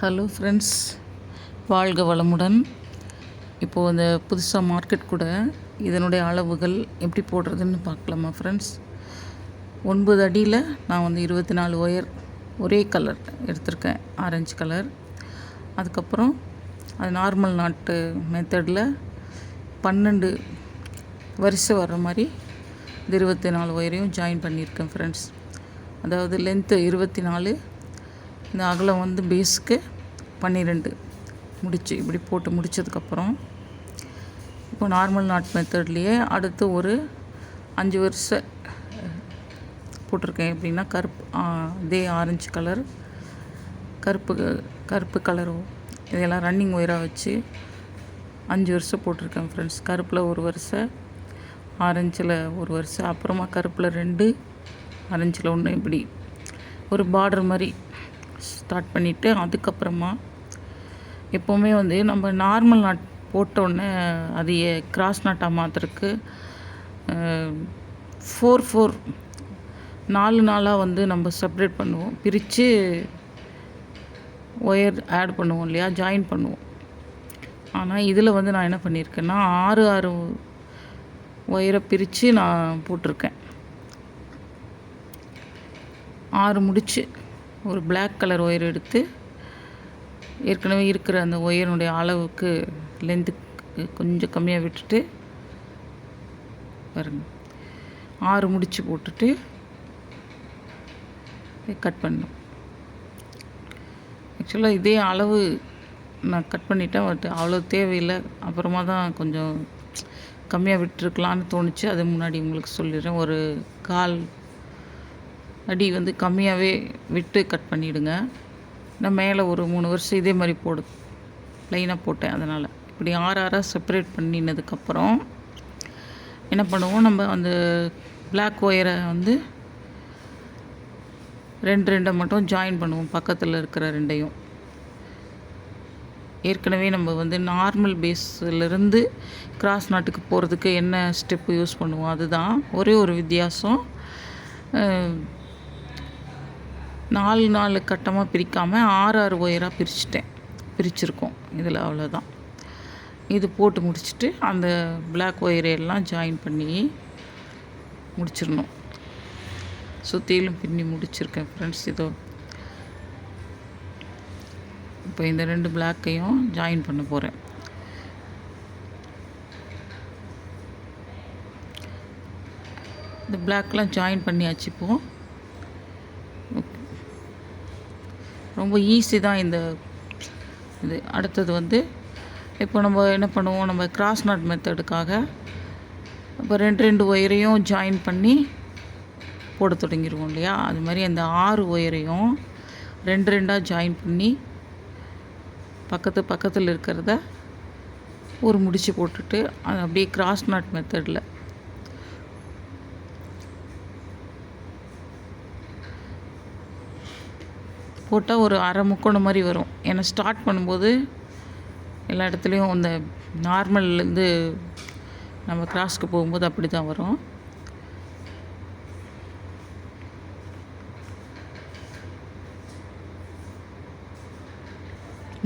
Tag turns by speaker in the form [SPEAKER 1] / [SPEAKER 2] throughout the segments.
[SPEAKER 1] Hello friends வாழ்க வளமுடன். இப்போது இந்த புதுசாக மார்க்கெட் கூட இதனுடைய அளவுகள் எப்படி போடுறதுன்னு பார்க்கலாமா ஃப்ரெண்ட்ஸ் ஒன்பது அடியில் நான் வந்து இருபத்தி நாலு ஒயர் ஒரே கலர் எடுத்திருக்கேன் ஆரஞ்சு கலர் அதுக்கப்புறம் அது நார்மல் நாட்டு மெத்தடில் பன்னெண்டு வரிசை வர்ற மாதிரி இந்த இருபத்தி நாலு ஒயரையும் ஜாயின் பண்ணியிருக்கேன் ஃப்ரெண்ட்ஸ் அதாவது லென்த்து இருபத்தி நாலு இந்த அகலம் வந்து பேஸுக்கு பன்னிரெண்டு. முடிச்சு இப்படி போட்டு முடிச்சதுக்கப்புறம் இப்போ நார்மல் நாட் மெத்தட்லேயே அடுத்து ஒரு அஞ்சு வருஷம் போட்டிருக்கேன் எப்படின்னா கருப்பு இதே ஆரஞ்சு கலர் கருப்பு கருப்பு கலரும் இதெல்லாம் ரன்னிங் ஒயராக வச்சு அஞ்சு வருஷம் போட்டிருக்கேன் ஃப்ரெண்ட்ஸ் கருப்பில் ஒரு வருஷம் ஆரஞ்சில் ஒரு வருஷம் அப்புறமா கருப்பில் ரெண்டு ஆரஞ்சில் ஒன்று இப்படி. ஒரு பார்டர் மாதிரி ஸ்டார்ட் பண்ணிவிட்டு அதுக்கப்புறமா எப்போவுமே வந்து நம்ம நார்மல் நாட் போட்டோடனே அது கிராஸ் நாட்டாக மாற்றுறதுக்கு ஃபோர் ஃபோர் நாலு நாளாக வந்து நம்ம செப்ரேட் பண்ணுவோம். பிரித்து ஒயர் ஆட் பண்ணுவோம் இல்லையா? ஜாயின் பண்ணுவோம். ஆனால் இதில் வந்து நான் என்ன பண்ணியிருக்கேன்னா ஆறு ஆறு ஒயரை பிரித்து நான் போட்டிருக்கேன். ஆறு முடிச்சு ஒரு பிளாக் கலர் ஒயர் எடுத்து ஏற்கனவே இருக்கிற அந்த ஒயரினுடைய அளவுக்கு லென்த்து கொஞ்சம் கம்மியாக விட்டுட்டு பாருங்க. ஆறு முடிச்சு போட்டுட்டு கட் பண்ணணும். ஆக்சுவலாக இதே அளவு நான் கட் பண்ணிட்டேன். பட் அவ்வளோ தேவையில்லை. அப்புறமா தான் கொஞ்சம் கம்மியாக விட்டுருக்கலான்னு தோணுச்சு. அது முன்னாடி உங்களுக்கு சொல்லிடுறேன். ஒரு கால் அடி வந்து கம்மியாகவே விட்டு கட் பண்ணிவிடுங்க நான் மேலே ஒரு மூணு வருஷம் இதே மாதிரி போடு லைனாக போட்டேன் அதனால். இப்படி ஆறு ஆறாக செப்பரேட் பண்ணினதுக்கப்புறம் என்ன பண்ணுவோம்? நம்ம அந்த பிளாக் ஒயரை வந்து ரெண்டு ரெண்டை மட்டும் ஜாயின் பண்ணுவோம் பக்கத்தில் இருக்கிற ரெண்டையும். ஏற்கனவே நம்ம வந்து நார்மல் பேஸ்லேருந்து கிராஸ் நாட்டுக்கு போகிறதுக்கு என்ன ஸ்டெப்பு யூஸ் பண்ணுவோம்? அதுதான் ஒரே ஒரு வித்தியாசம். நாலு நாலு கட்டமாக பிரிக்காமல் ஆறு ஆறு ஒயராக பிரிச்சுட்டேன். பிரிச்சிருக்கோம். இதில் அவ்வளோதான் இது போட்டு முடிச்சுட்டு அந்த பிளாக் ஒயரையெல்லாம் ஜாயின் பண்ணி முடிச்சிடணும். சுற்றிலும் பின்னி முடிச்சிருக்கேன் ஃப்ரெண்ட்ஸ் இதோ இப்போ இந்த ரெண்டு பிளாக்கையும் ஜாயின் பண்ண போகிறேன் இந்த பிளாக்லாம் ஜாயின் பண்ணியாச்சு இப்போது ரொம்ப ஈஸி தான் இந்த இது. அடுத்தது வந்து இப்போ நம்ம என்ன பண்ணுவோம்? நம்ம கிராஸ் நாட் மெத்தடுக்காக இப்போ ரெண்டு ரெண்டு ஒயரையும் ஜாயின் பண்ணி போட தொடங்கிடுவோம் இல்லையா? அது மாதிரி அந்த ஆறு ஒயரையும் ரெண்டு ரெண்டாக ஜாயின் பண்ணி பக்கத்து பக்கத்தில் இருக்கிறத ஒரு முடிச்சு போட்டுட்டு அது அப்படியே கிராஸ் நாட் மெத்தடில் போட்டால் ஒரு அரை முக்கோணம் மாதிரி வரும். ஏன்னா ஸ்டார்ட் பண்ணும்போது எல்லா இடத்துலையும் அந்த நார்மல்லேருந்து நம்ம கிராஸ்க்கு போகும்போது அப்படி தான் வரும்.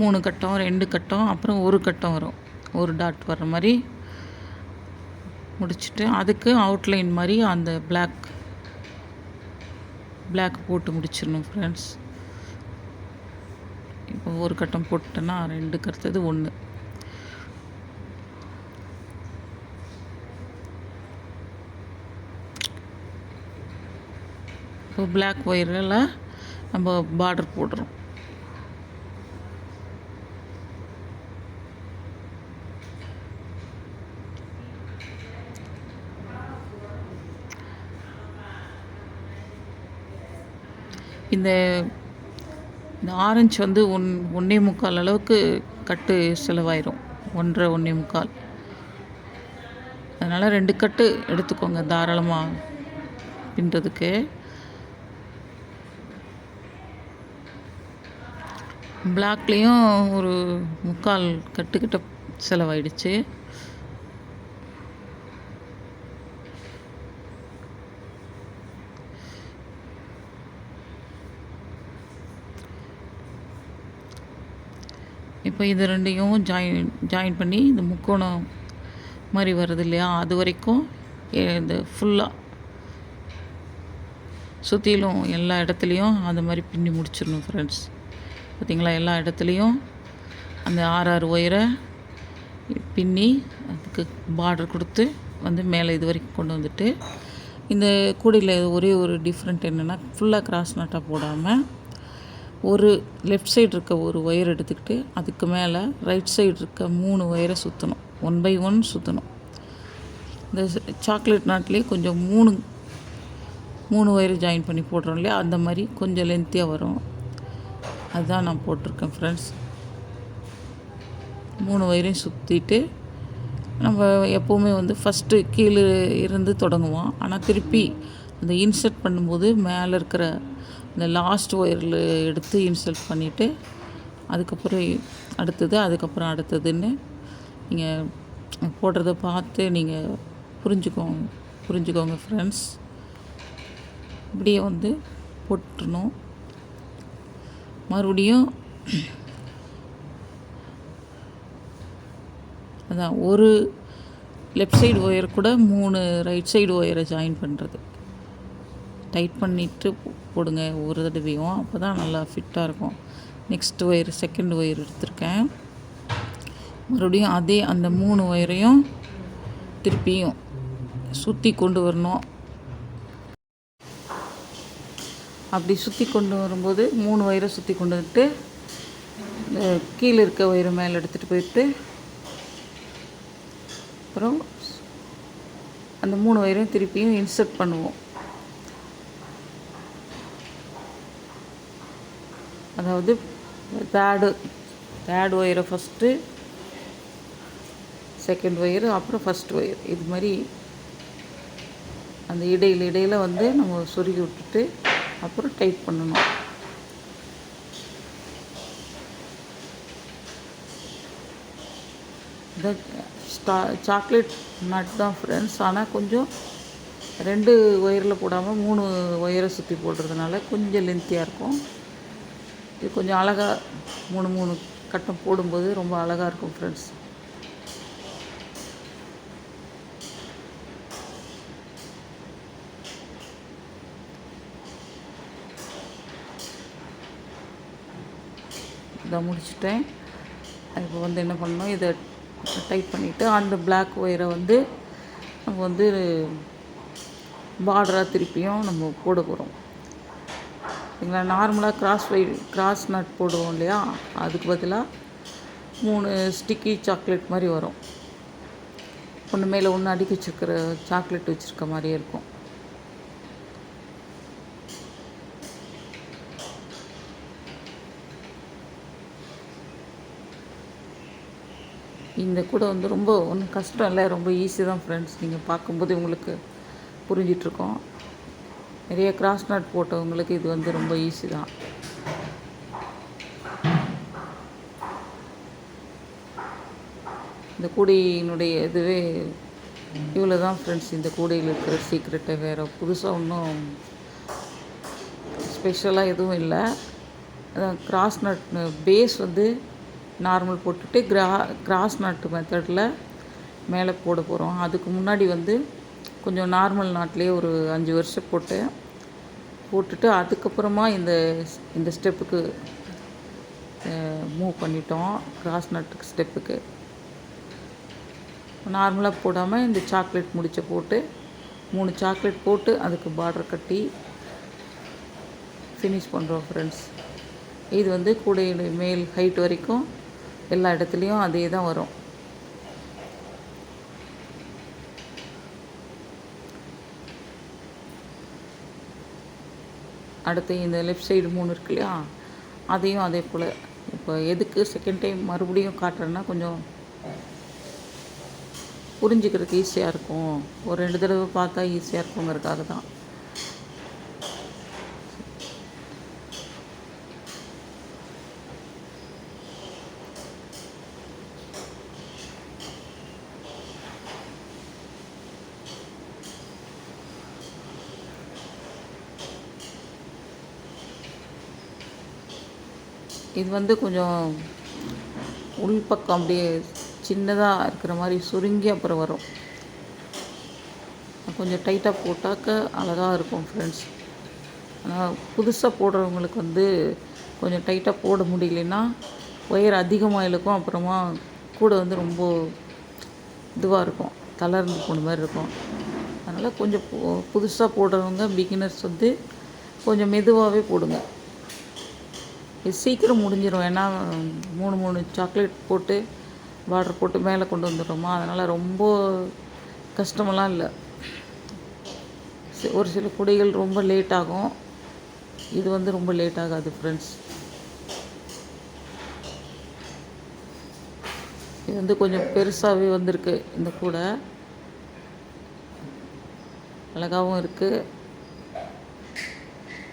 [SPEAKER 1] மூணு கட்டம் ரெண்டு கட்டம் அப்புறம் ஒரு கட்டம் வரும். ஒரு டாட் வர்ற மாதிரி முடிச்சுட்டு அதுக்கு அவுட்லைன் மாதிரி அந்த பிளாக் பிளாக் போட்டு முடிச்சிடணும் ஃப்ரெண்ட்ஸ் ஒவ்வொரு ஒரு கட்டம் போட்டுட்டேன்னா ரெண்டு கருத்தது ஒன்று இப்போ பிளாக் ஒயரில் நம்ம பார்டர் போடுறோம். இந்த இந்த ஆரஞ்சு வந்து ஒன் ஒன்றே முக்கால் அளவுக்கு கட்டு செலவாயிரும். ஒன்றரை ஒன்றே முக்கால். அதனால் ரெண்டு கட்டு எடுத்துக்கோங்க தாராளமாக பின்னுறதுக்கு பிளாக்லேயும் ஒரு முக்கால் கட்டுக்கிட்ட செலவாயிடுச்சு. இப்போ இது ரெண்டையும் ஜாயின் ஜாயின் பண்ணி இந்த முக்கோணம் மாதிரி வருது இல்லையா? அது வரைக்கும் இந்த ஃபுல்லாக சுற்றிலும் எல்லா இடத்துலையும் அந்த மாதிரி பின்னி முடிச்சிடணும் ஃப்ரெண்ட்ஸ் பார்த்தீங்களா எல்லா இடத்துலையும் அந்த ஆறு ஆறு ஒயரை பின்னி அதுக்கு பார்டர் கொடுத்து வந்து மேலே இது வரைக்கும் கொண்டு வந்துட்டு இந்த கூடையில் ஒரே ஒரு டிஃப்ரெண்ட் என்னென்னா ஃபுல்லாக கிராஸ் நட்டாக போடாமல் ஒரு லெஃப்ட் சைடு இருக்க ஒரு ஒயர் எடுத்துக்கிட்டு அதுக்கு மேலே ரைட் சைடு இருக்க மூணு ஒயரை சுற்றணும் ஒன் பை ஒன் சுற்றணும் இந்த சாக்லேட் நாட்லேயே கொஞ்சம் மூணு மூணு ஒயர் ஜாயின் பண்ணி போடுறோம் இல்லையா? அந்த மாதிரி கொஞ்சம் லென்த்தியாக வரும். அதுதான் நான் போட்டிருக்கேன் ஃப்ரெண்ட்ஸ் மூணு ஒயரையும் சுற்றிட்டு நம்ம எப்போவுமே வந்து ஃபஸ்ட்டு கீழே இருந்து தொடங்குவோம். ஆனால் திருப்பி அந்த இன்சர்ட் பண்ணும்போது மேலே இருக்கிற இந்த லாஸ்ட் ஒயரில் எடுத்து இன்சல்ட் பண்ணிவிட்டு அதுக்கப்புறம் அடுத்தது அதுக்கப்புறம் அடுத்ததுன்னு நீங்கள் போடுறத பார்த்து நீங்கள் புரிஞ்சுக்கோங்க புரிஞ்சுக்கோங்க ஃப்ரெண்ட்ஸ் இப்படியே வந்து போட்டுடணும் மறுபடியும் அதான் ஒரு லெஃப்ட் சைடு ஒயர் கூட மூணு ரைட் சைடு ஒயரை ஜாயின் பண்ணுறது டைட் பண்ணிவிட்டு போடுங்க. ஒரு தடவையும். அப்போ தான் நல்லா ஃபிட்டாக இருக்கும். நெக்ஸ்ட் ஒயர் செகண்ட் ஒயர் எடுத்திருக்கேன். மறுபடியும் அதே அந்த மூணு ஒயரையும் திருப்பியும் சுற்றி கொண்டு வரணும். அப்படி சுற்றி கொண்டு வரும்போது மூணு ஒயரை சுற்றி கொண்டு வந்துட்டு இந்த கீழே இருக்க ஒயரை மேலே எடுத்துகிட்டு போயிட்டு அப்புறம் அந்த மூணு ஒயரையும் திருப்பியும் இன்சர்ட் பண்ணுவோம். அதாவது தேர்டு தேர்ட் ஒயரை ஃபஸ்ட்டு செகண்ட் ஒயரு அப்புறம் ஃபஸ்ட் ஒயர் இது மாதிரி அந்த இடையில் இடையில் வந்து நம்ம சொருகி விட்டுட்டு அப்புறம் டைட் பண்ணணும். இந்த ஸ்டா சாக்லேட் நட் தான் ஃப்ரெண்ட்ஸ் ஆனால் கொஞ்சம் ரெண்டு ஒயரில் போடாமல் மூணு ஒயரை சுற்றி போடுறதுனால கொஞ்சம் லென்த்தியாக இருக்கும். இது கொஞ்சம் அழகாக மூணு மூணு கட்டம் போடும்போது ரொம்ப அழகாக இருக்கும் ஃப்ரெண்ட்ஸ் இதை முடிச்சுட்டேன். இப்போ வந்து என்ன பண்ணணும் இதை டைட் பண்ணிவிட்டு அந்த பிளாக் ஒயரை வந்து நம்ம வந்து பார்டராக திருப்பியும் நம்ம போட போகிறோம் சரிங்களா நார்மலாக கிராஸ் வை கிராஸ் நட் போடுவோம் இல்லையா? அதுக்கு பதிலாக மூணு ஸ்டிக்கி சாக்லேட் மாதிரி வரும். ஒன்று மேலே ஒன்று அடுக்கி வச்சுருக்கிற சாக்லேட் வச்சுருக்க மாதிரியே இருக்கும். இந்த கூட வந்து ரொம்ப ஒன்றும் கஷ்டம் இல்லை. ரொம்ப ஈஸி தான் ஃப்ரெண்ட்ஸ் நீங்கள் பார்க்கும்போது உங்களுக்கு புரிஞ்சிட்ருக்கோம். நிறைய கிராஸ் நட் போட்டவங்களுக்கு இது வந்து ரொம்ப ஈஸி தான். இந்த கூடையினுடைய இதுவே இவ்வளோ தான் ஃப்ரெண்ட்ஸ் இந்த கூடையில் இருக்கிற சீக்ரெட்டை வேறு புதுசாக ஒன்றும் ஸ்பெஷலாக எதுவும் இல்லை. அதான் கிராஸ் நட் பேஸ் வந்து நார்மல் போட்டுட்டு கிரா கிராஸ் நட் மெத்தடில் மேலே போட போகிறோம் அதுக்கு முன்னாடி வந்து கொஞ்சம் நார்மல் நாட்லேயே ஒரு அஞ்சு வருஷம் போட்டேன் போட்டுட்டு அதுக்கப்புறமா இந்த இந்த ஸ்டெப்புக்கு மூவ் பண்ணிட்டோம். கிராஸ் நட்டுக்கு ஸ்டெப்புக்கு நார்மலாக போடாமல் இந்த சாக்லேட் முடிச்ச போட்டு மூணு சாக்லேட் போட்டு அதுக்கு பார்டர் கட்டி ஃபினிஷ் பண்ணுறோம் ஃப்ரெண்ட்ஸ் இது வந்து கூடையுடைய மேல் ஹைட் வரைக்கும் எல்லா இடத்துலையும் அதே தான் வரும். அடுத்து இந்த லெஃப்ட் சைடு மூணு இருக்கு இல்லையா? அதையும் அதே போல். இப்போ எதுக்கு செகண்ட் டைம் மறுபடியும் காட்டுறேன்னா கொஞ்சம் புரிஞ்சுக்கிறதுக்கு ஈஸியாக இருக்கும். ஒரு ரெண்டு தடவை பார்த்தா ஈஸியாக இருக்குங்கிறதுக்காக தான் இது வந்து கொஞ்சம் உள்பக்கம் அப்படியே சின்னதாக இருக்கிற மாதிரி சுருங்கி அப்புறம் வரும். கொஞ்சம் டைட்டாக போட்டாக்க அழகாக இருக்கும் ஃப்ரெண்ட்ஸ் ஆனால் புதுசாக போடுறவங்களுக்கு வந்து கொஞ்சம் டைட்டாக போட முடியலன்னா ஒயர் அதிகமாக இழுக்கும் அப்புறமா கூட வந்து ரொம்ப இதுவாக இருக்கும் தளர்ந்து போன மாதிரி இருக்கும். அதனால் கொஞ்சம் புதுசாக போடுறவங்க பிகினர்ஸ் வந்து கொஞ்சம் மெதுவாகவே போடுங்க. இது சீக்கிரம் முடிஞ்சிடும் ஏன்னா மூணு மூணு சாக்லேட் போட்டு பார்டர் போட்டு மேலே கொண்டு வந்துடுறோமா? அதனால் ரொம்ப கஷ்டமெல்லாம் இல்லை. ஒரு சில குடைகள் ரொம்ப லேட் ஆகும். இது வந்து ரொம்ப லேட் ஆகாது ஃப்ரெண்ட்ஸ் இது வந்து கொஞ்சம் பெருசாகவே வந்திருக்கு இந்த கூடை. அழகாகவும் இருக்குது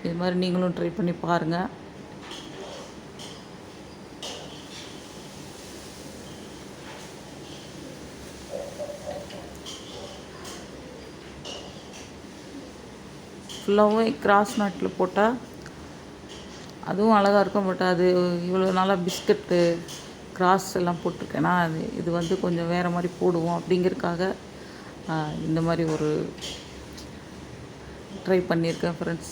[SPEAKER 1] இது மாதிரி நீங்களும் ட்ரை பண்ணி பாருங்கள் ஃபுல்லாகவும் கிராஸ் நாட்டில் போட்டால் அதுவும் அழகாக இருக்கும் பட் அது இவ்வளோ நாளாக பிஸ்கட்டு கிராஸ் எல்லாம் போட்டிருக்கேன்னா அது இது வந்து கொஞ்சம் வேறு மாதிரி போடுவோம் அப்படிங்கிறதுக்காக இந்த மாதிரி ஒரு ட்ரை பண்ணியிருக்கேன் ஃப்ரெண்ட்ஸ்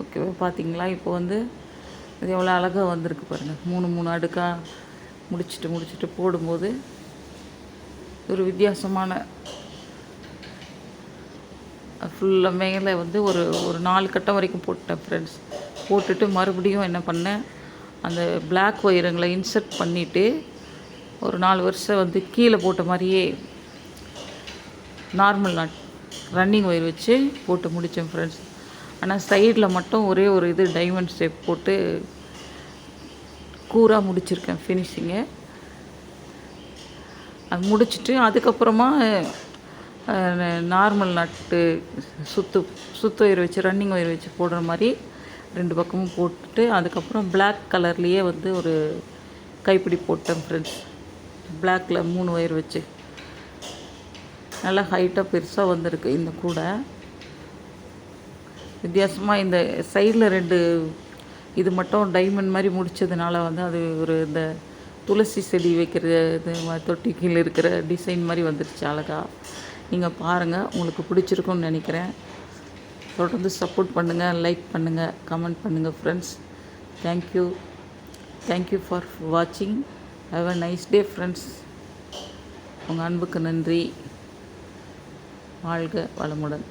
[SPEAKER 1] ஓகேவா பார்த்தீங்களா இப்போ வந்து இது எவ்வளோ அழகாக வந்திருக்கு பாருங்கள் மூணு மூணு அடுக்காக முடிச்சுட்டு முடிச்சுட்டு போடும்போது ஒரு வித்தியாசமான ஃபுல்லாக மேலே வந்து ஒரு ஒரு நாலு கட்டம் வரைக்கும் போட்டேன் ஃப்ரெண்ட்ஸ் போட்டுட்டு மறுபடியும் என்ன பண்ணேன் அந்த பிளாக் ஒயருங்களை இன்சர்ட் பண்ணிவிட்டு ஒரு நாலு வருஷம் வந்து கீழே போட்ட மாதிரியே நார்மல் நாட் ரன்னிங் ஒயர் வச்சு போட்டு முடித்தேன் ஃப்ரெண்ட்ஸ் ஆனால் சைடில் மட்டும் ஒரே ஒரு இது டைமண்ட் ஸ்டெப் போட்டு கூராக முடிச்சிருக்கேன் ஃபினிஷிங்கை அது முடிச்சுட்டு அதுக்கப்புறமா நார்மல் நட்டு சுத்து சுத்து ஒயர் வச்சு ரன்னிங் ஒயர் வச்சு போடுற மாதிரி ரெண்டு பக்கமும் போட்டுட்டு அதுக்கப்புறம் பிளாக் கலர்லேயே வந்து ஒரு கைப்பிடி போட்டேன் ஃப்ரெண்ட்ஸ் பிளாக்கில் மூணு ஒயர் வச்சு. நல்லா ஹைட்டாக பெருசாக வந்திருக்கு இந்த கூடை. வித்தியாசமாக இந்த சைடில் ரெண்டு இது மட்டும் டைமண்ட் மாதிரி முடித்ததுனால வந்து அது ஒரு இந்த துளசி செடி வைக்கிற இது மாதிரி தொட்டி கீழே இருக்கிற டிசைன் மாதிரி வந்துருச்சு அழகாக நீங்கள் பாருங்கள் உங்களுக்கு பிடிச்சிருக்கும்னு நினைக்கிறேன். தொடர்ந்து சப்போர்ட் பண்ணுங்கள் லைக் பண்ணுங்கள் கமெண்ட் பண்ணுங்கள் friends thank you thank you for வாட்சிங் have a nice day friends உங்கள் அன்புக்கு நன்றி. வாழ்க வளமுடன்.